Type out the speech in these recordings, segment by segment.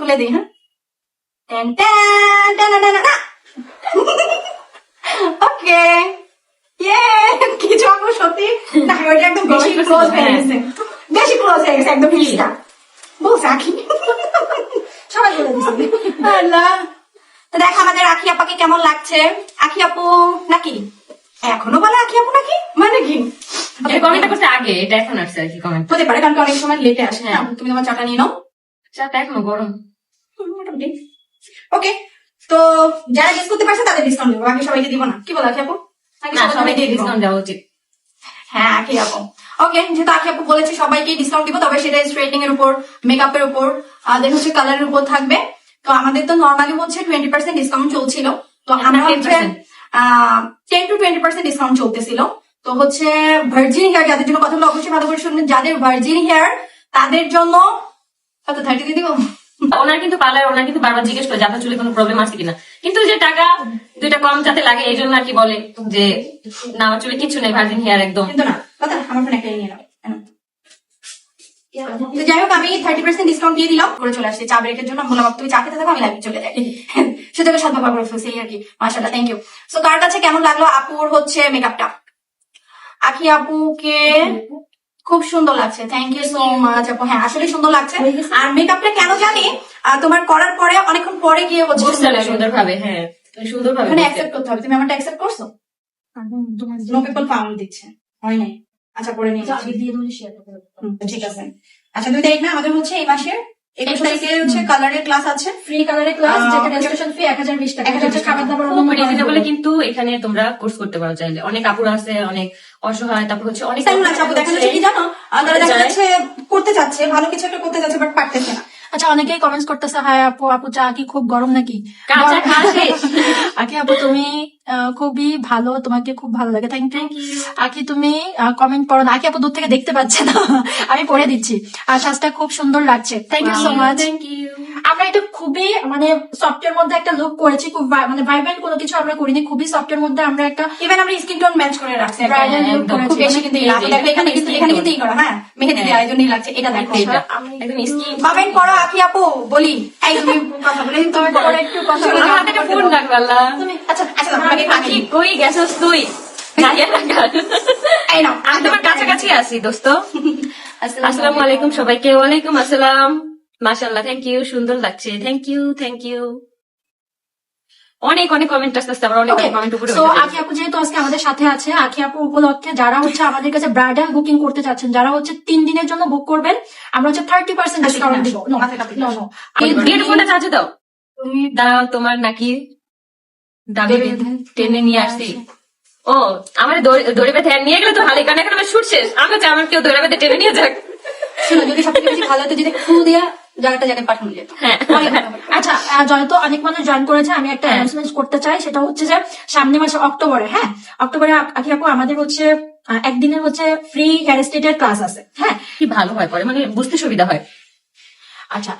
খুলে দিই হ্যাঁ? ওকে। ইয়ে কিছু আপু সত্যি। না ওইটা একদম বেশি ক্লোজ হয়ে। গেছে। বেশি ক্লোজ হয়ে গেছে একদম হিস্টা বলছে আখি সবাই বলে দিচ্ছে আল্লাহ। তো দেখ আমাদের আখি আপাকে কেমন লাগছে? আখি আপু নাকি? এখনও বলে আখি আপু নাকি? মানে কি? কমেন্টটা করছে আগে এটা এখন আসছে আর কি কমেন্ট হতে পারে কারণ অনেক সময় লেটে আসে। হ্যাঁ। তুমি তোমার চাটা নিয়ে নাও। চাটা এখনও গরম। ওকে তো যারা গেস করতে পারছে তাদের ডিসকাউন্ট দেবো বাকি সবাইকে দিব না। কি বলো আখি আপু? সবাইকে? ডিসকাউন্ট দেওয়া উচিত। হ্যাঁ আখি আপু। ওকে যেহেতু আখি আপু বলেছে সবাইকে ডিসকাউন্ট দিব তবে সেটা স্ট্রেটিং এর উপর মেকআপের উপর দেন হচ্ছে কালারের উপর থাকবে। তো আমাদের তো নর্মালি হচ্ছে টোয়েন্টি পার্সেন্ট ডিসকাউন্ট চলছিল। তো আমরা 10% হচ্ছে ten to twenty percent discount চলতেছিল। তো হচ্ছে ভার্জিন হেয়ার যাদের জন্য কথা কথাগুলো অবশ্যই ভালো করে শুনবেন যাদের ভার্জিন হেয়ার তাদের জন্য কত থার্টি দিয়ে দিব? ওনার কিন্তু পার্লার ওনার কিন্তু বারবার জিজ্ঞেস করে যাতে চুলে কোনো প্রবলেম আছে কিনা। কিন্তু যে টাকা দুইটা কম যাতে লাগে, এই জন্য আর কি বলে যে, না, আমার চুলে কিছু নেই ভার্জিন হেয়ার একদম। কিন্তু না, কথা, আমার ফোন একটা নিয়ে যাই হোক, আমি থার্টি পার্সেন্ট ডিসকাউন্ট দিয়ে দিলাম, করে চলে আসছি চা ব্রেকের জন্য। বললাম তুমি চা খেতে থাকো, আমি চলে যাই। সেটাকে সাত ব্যবহার করে ফেলছি আর কি। থ্যাংক ইউ সো কার কাছে কেমন লাগল আপুর হচ্ছে মেকআপটা আখি আপুকে খুব সুন্দর লাগছে। থ্যাংক ইউ সো মাচ আপু। হ্যাঁ আসলে সুন্দর লাগছে। আর মেকআপটা কেন জানি তোমার করার পরে অনেকক্ষণ পরে গিয়ে হচ্ছে সুন্দর ভাবে হ্যাঁ। সুন্দর ভাবে মানে অ্যাকসেপ্ট করতে হবে। তুমি আমারটা অ্যাকসেপ্ট করছ? নো পিপল ফাউন্ড দিচ্ছে। হয় নাই আচ্ছা করে নিয়ে হুম, ঠিক আছে। আচ্ছা দুই তারিখ না আমাদের হচ্ছে এই মাসের একুশ তারিখে হচ্ছে কালারের ক্লাস আছে। ফ্রি কালারের ক্লাস যেটা রেজিস্ট্রেশন ফি এক হাজার বিশ টাকা। এক হাজার খাবার দাবার খুব কিন্তু এখানে তোমরা কোর্স করতে পারো চাইলে। অনেক আপুরা আছে অনেক অসহায় তারপর হচ্ছে অনেক টাইম লাগছে আপু দেখা যাচ্ছে কি জানো? আর তারা দেখা যাচ্ছে করতে চাচ্ছে ভালো কিছু একটা করতে চাচ্ছে বাট পারতেছে না। আচ্ছা অনেকেই কমেন্টস করতেছে হায় আপু আপু চা কি খুব গরম নাকি? আকি আপু তুমি খুবই ভালো তোমাকে খুব ভালো লাগে। থ্যাংক ইউ আকি তুমি কমেন্ট পড়ো না। আকি আপু দূর থেকে দেখতে পাচ্ছে না। আমি পড়ে দিচ্ছি। আর সাজটা খুব সুন্দর লাগছে। Thank you so much thank you আমরা এটা খুবই মানে সফটের মধ্যে একটা লুক করেছি খুব মানে ভাইব্রেন্ট কোনো কিছু আমরা করিনি খুবই সফটের মধ্যে আমরা একটা ইভেন আমরা স্কিন টোন ম্যাচ করে রাখছি করেছি। বেশি কিন্তু না। এখানে কিন্তু এখানে কিন্তু করা হ্যাঁ মেহেদি জন্যই লাগছে এটা দেখো। একদম স্কিন কমেন্ট করো আখি আপু বলি। এই তুমি কথা বলে তুমি তোমার পরে একটু কথা বলো। আমার একটা ফোন রাখবে আল্লাহ। তুমি আচ্ছা আচ্ছা তোমাকে পাখি কই গেছস তুই এই নাও আমি তোমার কাছাকাছি আছি দোস্ত। আসসালামু আলাইকুম সবাইকে ওয়ালাইকুম আসসালাম। মাশাআল্লাহ থ্যাংক ইউ সুন্দর লাগছে। থ্যাংক ইউ থ্যাংক ইউ অনেক অনেক কমেন্ট আসতে আসতে আমরা অনেক কমেন্ট উপরে আখি আপু যেহেতু আজকে আমাদের সাথে আছে আখি আপু উপলক্ষে যারা হচ্ছে আমাদের কাছে ব্রাইডাল বুকিং করতে চাচ্ছেন যারা হচ্ছে তিন দিনের জন্য বুক করবেন আমরা হচ্ছে থার্টি পার্সেন্ট ডিসকাউন্ট দিব। দাও। বিয়ের ফোনটা চার্জে দাও? তুমি দাঁড়াও তোমার নাকি দাবি টেনে নিয়ে আসছি ও আমার দড়ি বেঁধে নিয়ে গেলে তো ভালোই কারণ এখন আমার শুট শেষ। আমি চাই আমার কেউ দড়ি বেঁধে টেনে নিয়ে যাক। শোনো যদি সবথেকে বেশি ভালো হতো যদি ফু দিয়া জায়গাটা জায়গায় পাঠানো যেত হ্যাঁ। আচ্ছা জয়তো অনেক মানুষ জয়েন করেছে আমি একটা। অ্যানাউন্সমেন্ট করতে চাই সেটা হচ্ছে যে সামনে মাসে অক্টোবরে হ্যাঁ? অক্টোবরে আখি আপু আমাদের হচ্ছে একদিনের হচ্ছে ফ্রি হেয়ার ক্লাস আছে হ্যাঁ? কি ভালো হয় পরে মানে বুঝতে সুবিধা হয়। আচ্ছা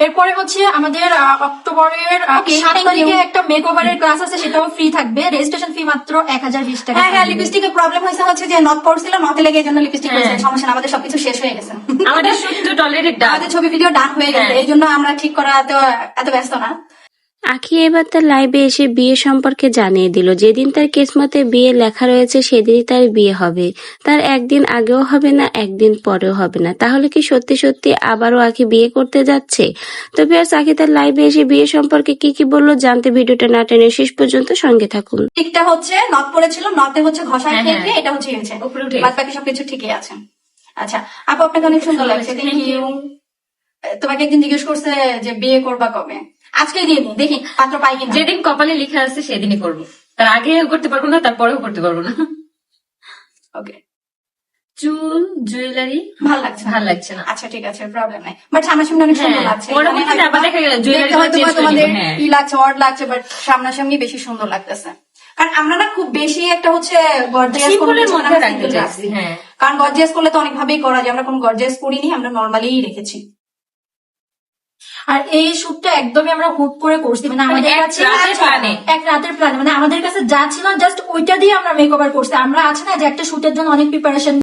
এরপরে হচ্ছে আমাদের অক্টোবরের সাত তারিখে একটা মেক ওভারের ক্লাস আছে সেটাও ফ্রি থাকবে। রেজিস্ট্রেশন ফি মাত্র এক হাজার বিশ টাকা হ্যাঁ হ্যাঁ লিপস্টিকের প্রবলেম হয়েছে হচ্ছে যে নট পড়ছিল নথে লেগে জন্য লিপস্টিক হ্যাঁ। হয়েছে সমস্যা না আমাদের সবকিছু শেষ হয়ে গেছে। আমাদের শুধু আমাদের ছবি ভিডিও ডান হয়ে গেছে হ্যাঁ। এই জন্য আমরা ঠিক করা এত এত ব্যস্ত না। আখি এবার তার লাইভে এসে বিয়ে সম্পর্কে জানিয়ে দিল। যেদিন তার কিসমতে বিয়ে লেখা রয়েছে সেদিনই তার বিয়ে হবে। তার একদিন আগেও হবে না একদিন পরেও হবে না। তাহলে কি সত্যি সত্যি আবারও আখি বিয়ে করতে যাচ্ছে? তো বেশ আখি তার লাইভে এসে বিয়ে সম্পর্কে কি কি বলল জানতে ভিডিওটা না টেনে শেষ পর্যন্ত সঙ্গে থাকুন। ঠিকটা হচ্ছে নট পড়েছিল নতে হচ্ছে ঘষায় হ্যাঁ, খেয়ে হ্যাঁ। এটা হচ্ছে হয়েছে বাদ বাকি সবকিছু ঠিকই আছে। আচ্ছা আপু আপনাকে অনেক সুন্দর লাগছে। থ্যাংক ইউ তোমাকে একদিন জিজ্ঞেস করছে যে বিয়ে করবা কবে? আজকে দিয়ে নি দেখি। পাত্র পাই কিনা। যেদিন কপালে লেখা আছে সেদিনই করব। তার আগে করতে পারব না তারপরেও করতে পারব না। ওকে চুল জুয়েলারি ভালো লাগছে ভালো লাগছে না। আচ্ছা ঠিক আছে প্রবলেম নাই। বাট সামনাসামনি অনেক সুন্দর হ্যাঁ, লাগছে। মানে দেখা গেল দেখতে হয়তো তোমাদের হ্যাঁ। ই লাগছে অড লাগছে বাট সামনাসামনি বেশি সুন্দর লাগতেছে। কারণ আমরা না খুব বেশি একটা হচ্ছে গর্জিয়াস হ্যাঁ। কারণ গর্জিয়াস করলে তো অনেক ভাবেই করা যায়। আমরা কোনো গর্জিয়াস করিনি আমরা নর্মালি রেখেছি। আর এই শুটটা একদমই আমরা হুট করে করছি। মানে আমাদের এক কাছে রাতের এক রাতের প্ল্যান মানে আমাদের কাছে যা ছিল জাস্ট ওইটা দিয়ে আমরা মেক ওভার করছি। আমরা আছে না যে একটা শুটের জন্য অনেক প্রিপারেশন